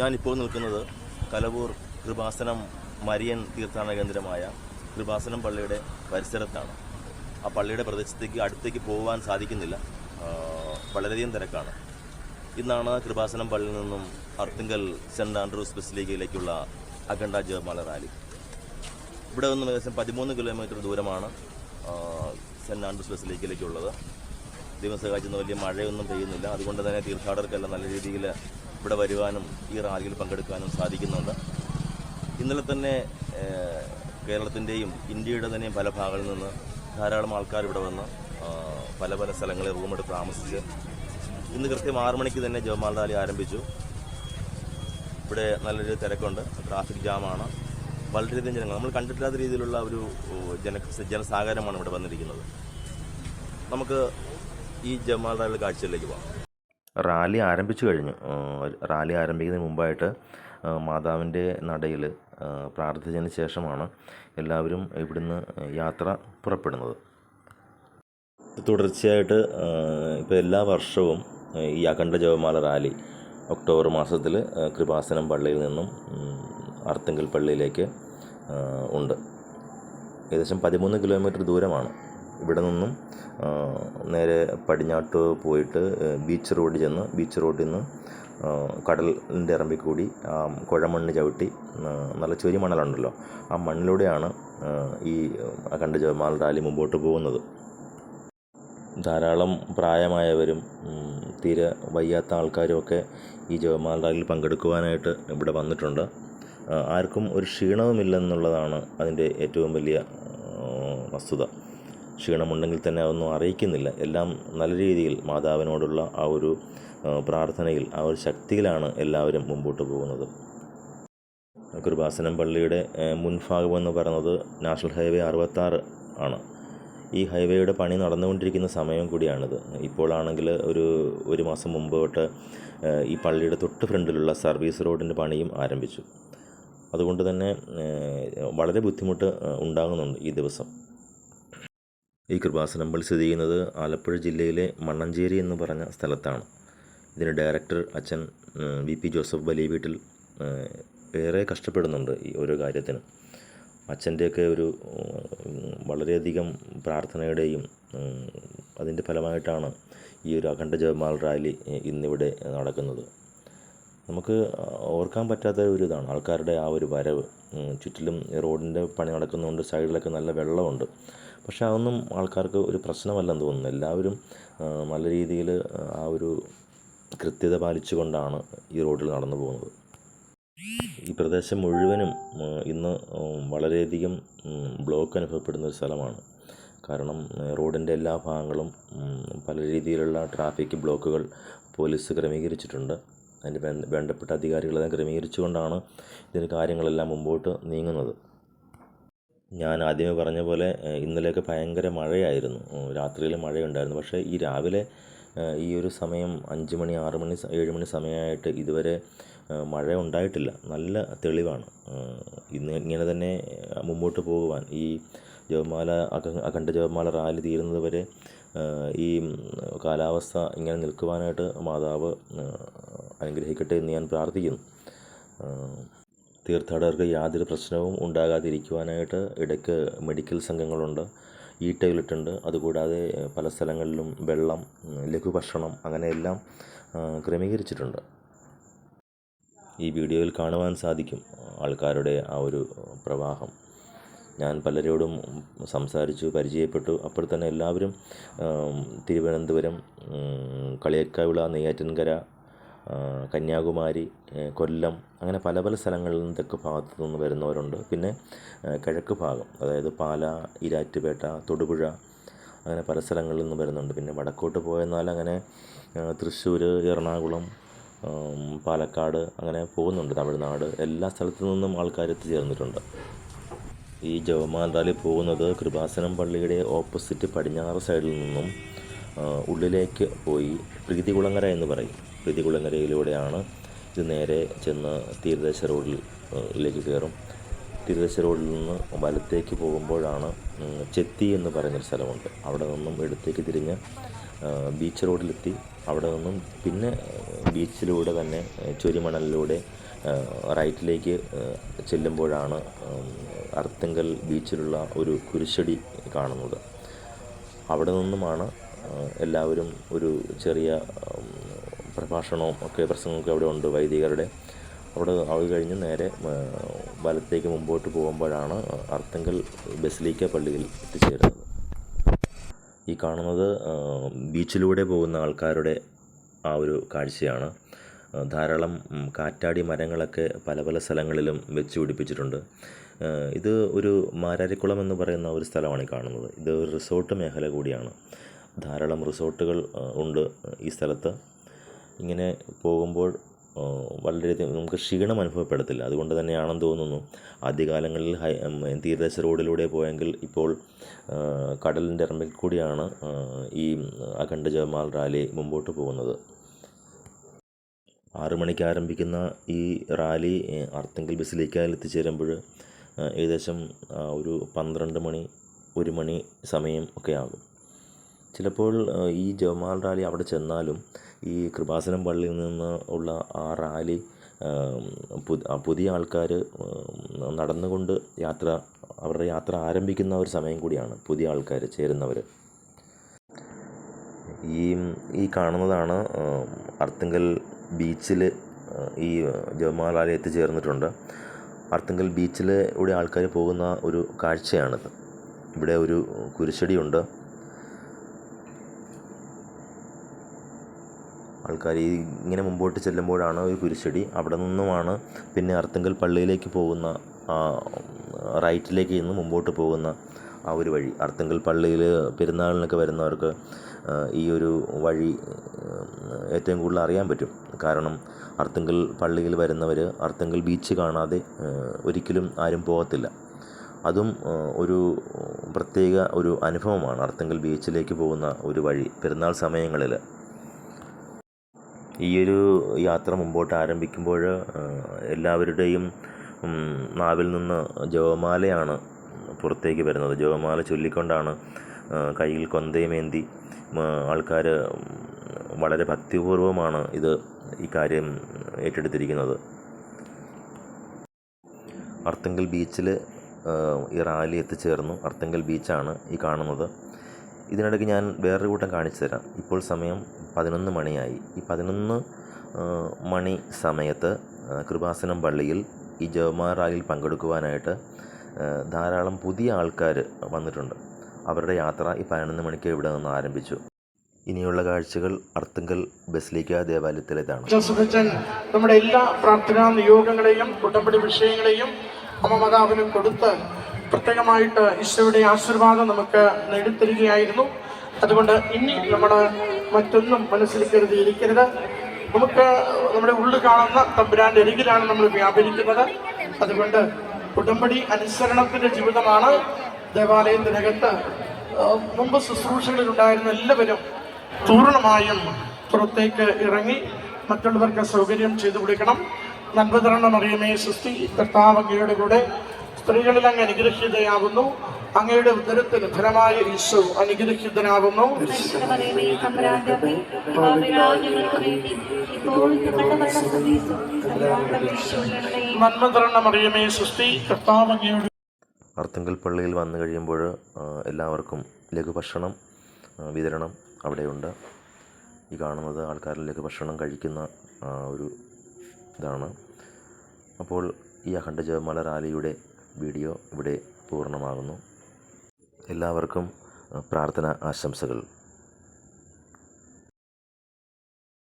ഞാനിപ്പോൾ നിൽക്കുന്നത് കലവൂർ കൃപാസനം മരിയൻ തീർത്ഥാടന കേന്ദ്രമായ കൃപാസനം പള്ളിയുടെ പരിസരത്താണ്. ആ പള്ളിയുടെ പ്രദേശത്തേക്ക് അടുത്തേക്ക് പോകാൻ സാധിക്കുന്നില്ല. വളരെയധികം തിരക്കാണ്. ഇന്നാണ് കൃപാസനം പള്ളിയിൽ നിന്നും അർത്തിങ്കൽ സെന്റ് ആൻഡ്രൂസ് ലീഗിലേക്കുള്ള അഖണ്ഡ ജപമാല റാലി. ഇവിടെ നിന്നും ഏകദേശം പതിമൂന്ന് കിലോമീറ്റർ ദൂരമാണ് ആ, സെന്റ് ആൻഡ്രൂസ് ബസിലേക്കിലേക്കുള്ളത് ദൈവം കാഴ്ച വലിയ മഴയൊന്നും പെയ്യുന്നില്ല. അതുകൊണ്ട് തന്നെ തീർത്ഥാടകർക്കെല്ലാം നല്ല രീതിയിൽ ഇവിടെ വരുവാനും ഈ റാലിയിൽ പങ്കെടുക്കാനും സാധിക്കുന്നുണ്ട്. ഇന്നലെ തന്നെ കേരളത്തിന്റെയും ഇന്ത്യയുടെ തന്നെയും പല ഭാഗങ്ങളിൽ നിന്ന് ധാരാളം ആൾക്കാർ ഇവിടെ വന്ന് പല പല സ്ഥലങ്ങളിൽ റൂമെടുത്ത് താമസിച്ച് ഇന്ന് കൃത്യം ആറു മണിക്ക് തന്നെ ജവമാൽ റാലി ആരംഭിച്ചു. ഇവിടെ നല്ലൊരു തിരക്കുണ്ട്. ട്രാഫിക് ജാമാണ്. വളരെയധികം ജനങ്ങൾ നമ്മൾ കണ്ടിട്ടില്ലാത്ത രീതിയിലുള്ള ഒരു ജന ജനസാഗരമാണ് ഇവിടെ വന്നിരിക്കുന്നത്. നമുക്ക് ഈ ജമാൽ റാലിയുടെ കാഴ്ചയിലേക്ക് പോകാം. റാലി ആരംഭിച്ചു കഴിഞ്ഞു. റാലി ആരംഭിക്കുന്നതിന് മുമ്പായിട്ട് മാതാവിന്റെ നടയിൽ പ്രാർത്ഥിച്ചതിന് ശേഷമാണ് എല്ലാവരും ഇവിടുന്ന് യാത്ര പുറപ്പെടുന്നത്. തുടർച്ചയായിട്ട് ഇപ്പോൾ എല്ലാ വർഷവും ഈ അഖണ്ഡ ജപമാല റാലി ഒക്ടോബർ മാസത്തിൽ കൃപാസനം പള്ളിയിൽ നിന്നും അർത്തുങ്കൽ പള്ളിയിലേക്ക് ഉണ്ട്. ഏകദേശം പതിമൂന്ന് കിലോമീറ്റർ ദൂരമാണ്. ഇവിടെ നിന്നും നേരെ പടിഞ്ഞാട്ട് പോയിട്ട് ബീച്ച് റോഡ് ചെന്ന് ബീച്ച് റോഡിൽ നിന്ന് കടലിന്റെ ഇറമ്പിൽ കൂടി ആ കുഴമണ്ണ് ചവിട്ടി നല്ല ചൊരി മണലുണ്ടല്ലോ. ആ മണ്ണിലൂടെയാണ് ഈ കണ്ട ജപമാല റാലി മുമ്പോട്ട് പോകുന്നത്. ധാരാളം പ്രായമായവരും തീരെ വയ്യാത്ത ആൾക്കാരുമൊക്കെ ഈ ജപമാല റാലിയിൽ പങ്കെടുക്കുവാനായിട്ട് ഇവിടെ വന്നിട്ടുണ്ട്. ആർക്കും ഒരു ക്ഷീണവുമില്ലെന്നുള്ളതാണ് അതിന്റെ ഏറ്റവും വലിയ വസ്തുത. ക്ഷീണമുണ്ടെങ്കിൽ തന്നെ അതൊന്നും അറിയിക്കുന്നില്ല. എല്ലാം നല്ല രീതിയിൽ മാതാവിനോടുള്ള ആ ഒരു പ്രാർത്ഥനയിൽ ആ ഒരു ശക്തിയിലാണ് എല്ലാവരും മുമ്പോട്ട് പോകുന്നത്. കൃപാസനം പള്ളിയുടെ മുൻഭാഗം എന്ന് പറയുന്നത് നാഷണൽ ഹൈവേ അറുപത്താറ് ആണ്. ഈ ഹൈവേയുടെ പണി നടന്നുകൊണ്ടിരിക്കുന്ന സമയം കൂടിയാണിത്. ഇപ്പോഴാണെങ്കിൽ ഒരു ഒരു മാസം മുമ്പ് തൊട്ട് ഈ പള്ളിയുടെ തൊട്ട് ഫ്രണ്ടിലുള്ള സർവീസ് റോഡിന്റെ പണിയും ആരംഭിച്ചു. അതുകൊണ്ട് തന്നെ വളരെ ബുദ്ധിമുട്ട് ഉണ്ടാകുന്നുണ്ട് ഈ ദിവസം. ഈ കൃപാസനം പള്ളി സ്ഥിതി ചെയ്യുന്നത് ആലപ്പുഴ ജില്ലയിലെ മണ്ണഞ്ചേരി എന്ന് പറഞ്ഞ സ്ഥലത്താണ്. ഇതിന് ഡയറക്ടർ അച്ഛൻ വി പി ജോസഫ് ബലി വീട്ടിൽ ഏറെ കഷ്ടപ്പെടുന്നുണ്ട് ഈ ഓരോ കാര്യത്തിനും. അച്ഛന്റെയൊക്കെ ഒരു വളരെയധികം പ്രാർത്ഥനയുടെയും അതിന്റെ ഫലമായിട്ടാണ് ഈ ഒരു അഖണ്ഡ ജപമാൽ റാലി ഇന്നിവിടെ നടക്കുന്നത്. നമുക്ക് ഓർക്കാൻ പറ്റാത്ത ഒരു ഇതാണ്. ആൾക്കാരുടെ ആ ഒരു വരവ്. ചുറ്റിലും റോഡിന്റെ പണി നടക്കുന്നതുകൊണ്ട് സൈഡിലൊക്കെ നല്ല വെള്ളമുണ്ട്. പക്ഷെ അതൊന്നും ആൾക്കാർക്ക് ഒരു പ്രശ്നമല്ലെന്ന് തോന്നുന്നു. എല്ലാവരും നല്ല രീതിയിൽ ആ ഒരു കൃത്യത പാലിച്ചുകൊണ്ടാണ് ഈ റോഡിൽ നടന്നു പോകുന്നത്. ഈ പ്രദേശം മുഴുവനും ഇന്ന് വളരെയധികം ബ്ലോക്ക് അനുഭവപ്പെടുന്ന ഒരു സ്ഥലമാണ്. കാരണം റോഡിന്റെ എല്ലാ ഭാഗങ്ങളും പല രീതിയിലുള്ള ട്രാഫിക് ബ്ലോക്കുകൾ പോലീസ് ക്രമീകരിച്ചിട്ടുണ്ട്. അതിന് വേണ്ടപ്പെട്ട അധികാരികളെല്ലാം ക്രമീകരിച്ചുകൊണ്ടാണ് ഇതിന് കാര്യങ്ങളെല്ലാം മുമ്പോട്ട് നീങ്ങുന്നത്. ഞാൻ ആദ്യമേ പറഞ്ഞ പോലെ ഇന്നലെയൊക്കെ ഭയങ്കര മഴയായിരുന്നു. രാത്രിയിൽ മഴയുണ്ടായിരുന്നു. പക്ഷേ ഈ രാവിലെ ഈ ഒരു സമയം അഞ്ച് മണി ആറ് മണി ഏഴ് മണി സമയമായിട്ട് ഇതുവരെ മഴ ഉണ്ടായിട്ടില്ല. നല്ല തെളിവാണ്. ഇന്ന് ഇങ്ങനെ തന്നെ മുമ്പോട്ട് പോകുവാൻ. ഈ ജപമാല അഖ- അഖണ്ഡ ജപമാല റാലി തീരുന്നത് വരെ ഈ കാലാവസ്ഥ ഇങ്ങനെ നിൽക്കുവാനായിട്ട് മാതാവ് അനുഗ്രഹിക്കട്ടെ എന്ന് ഞാൻ പ്രാർത്ഥിക്കുന്നു. തീർത്ഥാടകർക്ക് യാതൊരു പ്രശ്നവും ഉണ്ടാകാതിരിക്കുവാനായിട്ട് ഇടയ്ക്ക് മെഡിക്കൽ സംഘങ്ങളുണ്ട് ഈ ടോയ്ലറ്റുണ്ട്. അതുകൂടാതെ പല സ്ഥലങ്ങളിലും വെള്ളം ലഘുഭക്ഷണം അങ്ങനെയെല്ലാം ക്രമീകരിച്ചിട്ടുണ്ട്. ഈ വീഡിയോയിൽ കാണുവാൻ സാധിക്കും ആൾക്കാരുടെ ആ ഒരു പ്രവാഹം. ഞാൻ പലരോടും സംസാരിച്ചു പരിചയപ്പെട്ടു. അപ്പോൾ തന്നെ എല്ലാവരും തിരുവനന്തപുരം കളിയക്കാവിള നെയ്യാറ്റിൻകര കന്യാകുമാരി കൊല്ലം അങ്ങനെ പല പല സ്ഥലങ്ങളിൽ നിന്ന് തെക്ക് ഭാഗത്തു നിന്ന് വരുന്നവരുണ്ട്. പിന്നെ കിഴക്ക് ഭാഗം അതായത് പാല ഇരാറ്റുപേട്ട തൊടുപുഴ അങ്ങനെ പല സ്ഥലങ്ങളിൽ നിന്ന് വരുന്നുണ്ട്. പിന്നെ വടക്കോട്ട് പോയെന്നാൽ അങ്ങനെ തൃശ്ശൂർ എറണാകുളം പാലക്കാട് അങ്ങനെ പോകുന്നുണ്ട്. തമിഴ്നാട് എല്ലാ സ്ഥലത്തു നിന്നും ആൾക്കാർ എത്തിച്ചേർന്നിട്ടുണ്ട്. ഈ ജവമാൽ റാലി പോകുന്നത് കൃപാസനം പള്ളിയുടെ ഓപ്പോസിറ്റ് പടിഞ്ഞാറ് സൈഡിൽ നിന്നും ഉള്ളിലേക്ക് പോയി പ്രീതികുളങ്ങര എന്ന് പറയും. പ്രീതികുളങ്ങരയിലൂടെയാണ് ഇത് നേരെ ചെന്ന് തീരദേശ റോഡിലേക്ക് കയറും തീരദേശ റോഡിൽ നിന്ന് വലത്തേക്ക് പോകുമ്പോഴാണ് ചെത്തി എന്ന് പറയുന്നൊരു സ്ഥലമുണ്ട്. അവിടെ നിന്നും ഇടത്തേക്ക് തിരിഞ്ഞ് ബീച്ച് റോഡിലെത്തി. അവിടെ നിന്നും പിന്നെ ബീച്ചിലൂടെ തന്നെ ചൊരിമണലിലൂടെ റൈറ്റിലേക്ക് ചെല്ലുമ്പോഴാണ് അർത്തിങ്കൽ ബീച്ചിലുള്ള ഒരു കുരിശടി കാണുന്നത്. അവിടെ നിന്നുമാണ് എല്ലാവരും ഒരു ചെറിയ പ്രഭാഷണവും ഒക്കെ പ്രസംഗമൊക്കെ അവിടെ ഉണ്ട് വൈദികരുടെ. അവിടെ അത് കഴിഞ്ഞ് നേരെ വലത്തേക്ക് മുമ്പോട്ട് പോകുമ്പോഴാണ് അർത്തങ്കൽ ബസിലിക്ക പള്ളിയിൽ എത്തിച്ചേരുന്നത്. ഈ കാണുന്നത് ബീച്ചിലൂടെ പോകുന്ന ആൾക്കാരുടെ ആ ഒരു കാഴ്ചയാണ്. ധാരാളം കാറ്റാടി മരങ്ങളൊക്കെ പല പല സ്ഥലങ്ങളിലും വെച്ച് പിടിപ്പിച്ചിട്ടുണ്ട്. ഇത് ഒരു മാരാരിക്കുളം എന്ന് പറയുന്ന ഒരു സ്ഥലമാണ് കാണുന്നത്. ഇത് ഒരു റിസോർട്ട് മേഖല കൂടിയാണ്. ധാരാളം റിസോർട്ടുകൾ ഉണ്ട് ഈ സ്ഥലത്ത്. ഇങ്ങനെ പോകുമ്പോൾ വളരെയധികം നമുക്ക് ക്ഷീണം അനുഭവപ്പെടത്തില്ല. അതുകൊണ്ട് തന്നെയാണെന്ന് തോന്നുന്നു. ആദ്യകാലങ്ങളിൽ ഹൈ തീരദേശ റോഡിലൂടെ പോയെങ്കിൽ ഇപ്പോൾ കടലിന്റെ ഇറമ്പിൽ കൂടിയാണ് ഈ അഖണ്ഡ ജവമാൽ റാലി മുമ്പോട്ട് പോകുന്നത്. ആറു മണിക്ക് ആരംഭിക്കുന്ന ഈ റാലി അർത്തെങ്കിൽ ബസിലേക്കാൽ എത്തിച്ചേരുമ്പോൾ ഏകദേശം ഒരു പന്ത്രണ്ട് മണി ഒരു മണി സമയം ഒക്കെ ആകും. ചിലപ്പോൾ ഈ ജവമാൽ റാലി അവിടെ ചെന്നാലും ഈ കൃപാസനം പള്ളിയിൽ നിന്ന് ഉള്ള ആ റാലി പുതിയ ആൾക്കാർ നടന്നുകൊണ്ട് യാത്ര അവരുടെ യാത്ര ആരംഭിക്കുന്ന ഒരു സമയം കൂടിയാണ് പുതിയ ആൾക്കാർ ചേരുന്നവർ ഈ ഈ കാണുന്നതാണ് അർത്തുങ്കൽ ബീച്ചിൽ ഈ ജവമാൽ റാലി എത്തിച്ചേർന്നിട്ടുണ്ട്. അർത്തുങ്കൽ ബീച്ചിലൂടെ ആൾക്കാർ പോകുന്ന ഒരു കാഴ്ചയാണിത്. ഇവിടെ ഒരു കുരിശടിയുണ്ട്. ആൾക്കാർ ഈ ഇങ്ങനെ മുമ്പോട്ട് ചെല്ലുമ്പോഴാണ് ഒരു കുരിശടി? അവിടെ നിന്നുമാണ് പിന്നെ അർത്തുങ്കൽ പള്ളിയിലേക്ക് പോകുന്ന റൈറ്റിലേക്ക് നിന്ന് മുമ്പോട്ട് പോകുന്ന ആ ഒരു വഴി. അർത്തുങ്കൽ പള്ളിയിൽ പെരുന്നാളിനൊക്കെ വരുന്നവർക്ക് ഈ ഒരു വഴി ഏറ്റവും കൂടുതൽ അറിയാൻ പറ്റും. കാരണം അർത്തുങ്കൽ പള്ളിയിൽ വരുന്നവർ അർത്തുങ്കൽ ബീച്ച് കാണാതെ ഒരിക്കലും ആരും പോകത്തില്ല. അതും ഒരു പ്രത്യേക ഒരു അനുഭവമാണ് അർത്തുങ്കൽ ബീച്ചിലേക്ക് പോകുന്ന ഒരു വഴി പെരുന്നാൾ സമയങ്ങളിൽ ഈ ഒരു യാത്ര മുമ്പോട്ട് ആരംഭിക്കുമ്പോൾ എല്ലാവരുടെയും നാവിൽ നിന്ന് ജവമാലയാണ് പുറത്തേക്ക് വരുന്നത്. ജപമാല ചൊല്ലിക്കൊണ്ടാണ് കയ്യിൽ കൊന്തയുമേന്തി ആൾക്കാർ വളരെ ഭക്തിപൂർവമാണ് ഇത് ഈ കാര്യം ഏറ്റെടുത്തിരിക്കുന്നത്. അർത്തങ്കൽ ബീച്ചിൽ ഈ റാലി എത്തിച്ചേർന്നു. അർത്തങ്കൽ ബീച്ചാണ് ഈ കാണുന്നത്. ഇതിനിടയ്ക്ക് ഞാൻ വേറൊരു കൂട്ടം കാണിച്ചു തരാം ഇപ്പോൾ സമയം പതിനൊന്ന് മണിയായി. ഈ പതിനൊന്ന് മണി സമയത്ത് കൃപാസനം പള്ളിയിൽ ഈ ജവമാ പങ്കെടുക്കുവാനായിട്ട് ധാരാളം പുതിയ ആൾക്കാർ വന്നിട്ടുണ്ട്. അവരുടെ യാത്ര ഈ പതിനൊന്ന് മണിക്ക് ഇവിടെ നിന്ന് ആരംഭിച്ചു. ഇനിയുള്ള കാഴ്ചകൾ അർത്തുങ്കൽ ബസ്ലിക്ക ദേവാലയത്തിലേതാണ്. നമ്മുടെ എല്ലാ പ്രാർത്ഥനാ നിയോഗങ്ങളെയും ഉടമ്പടി വിഷയങ്ങളെയും അമ്മമാതാവിന് കൊടുത്ത് പ്രത്യേകമായിട്ട് ഈശോയുടെ ആശീർവാദം നമുക്ക് നേടിത്തരികയായിരുന്നു. അതുകൊണ്ട് ഇനി നമ്മൾ മറ്റൊന്നും മനസ്സിൽ കരുതി ഇരിക്കരുത്. നമുക്ക് നമ്മുടെ ഉള്ളിൽ കാണുന്ന തമ്പുരാന്റെ അരികിലാണ് നമ്മൾ വ്യാപരിക്കുന്നത്. അതുകൊണ്ട് ഉടമ്പടി അനുസരണത്തിന്റെ ജീവിതമാണ് ദേവാലയത്തിനകത്ത് മുമ്പ് ശുശ്രൂഷകളിൽ ഉണ്ടായിരുന്ന എല്ലാവരും പൂർണമായും പുറത്തേക്ക് ഇറങ്ങി മറ്റുള്ളവർക്ക് സൗകര്യം ചെയ്തു കൊടുക്കണം. നന്മതരണം അറിയമേ സൃഷ്ടി കർത്താവ് അങ്ങയുടെ കൂടെ സ്ത്രീകളിൽ അങ്ങ് അനുഗ്രഹിതയാകുന്നു. അങ്ങയുടെ ഉദരത്തിൽ ധനമായ ഈശോ അനുഗ്രഹിതനാകുന്നു. അറിയമേ സൃഷ്ടി കർത്താവ് അങ്ങയുടെ അർത്തുങ്കൽ പള്ളിയിൽ വന്നു കഴിയുമ്പോൾ എല്ലാവർക്കും ലഘുഭക്ഷണം വിതരണം അവിടെയുണ്ട്. ഈ കാണുന്നത് ആൾക്കാർ ലഘുഭക്ഷണം കഴിക്കുന്ന ഒരു ഇതാണ്. അപ്പോൾ ഈ അഖണ്ഡ ജപമാല റാലിയുടെ വീഡിയോ ഇവിടെ പൂർണമാകുന്നു. എല്ലാവർക്കും പ്രാർത്ഥന ആശംസകൾ.